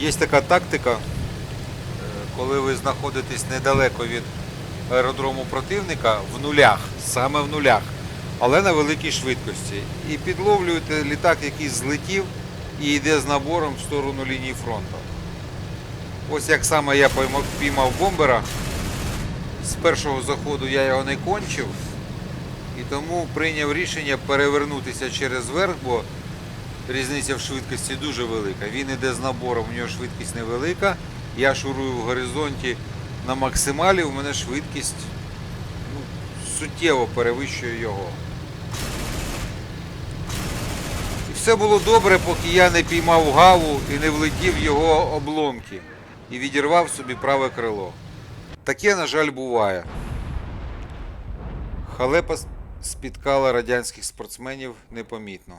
Є така тактика, е, коли ви знаходитесь недалеко від аеродрому противника в нулях, саме в нулях, але на великій швидкості. І підловлюєте літак, який злетів і йде з набором в сторону лінії фронту. Ось як саме я піймав бомбера. З першого заходу я його не кончив. І тому прийняв рішення перевернутися через верх, бо різниця в швидкості дуже велика. Він іде з набором, у нього швидкість невелика. Я шурую в горизонті на максималі, у мене швидкість ну, суттєво перевищує його. І все було добре, поки я не піймав гаву і не влетів в його обломки і відірвав собі праве крило. Таке, на жаль, буває. Халепа спіткала радянських спортсменів непомітно.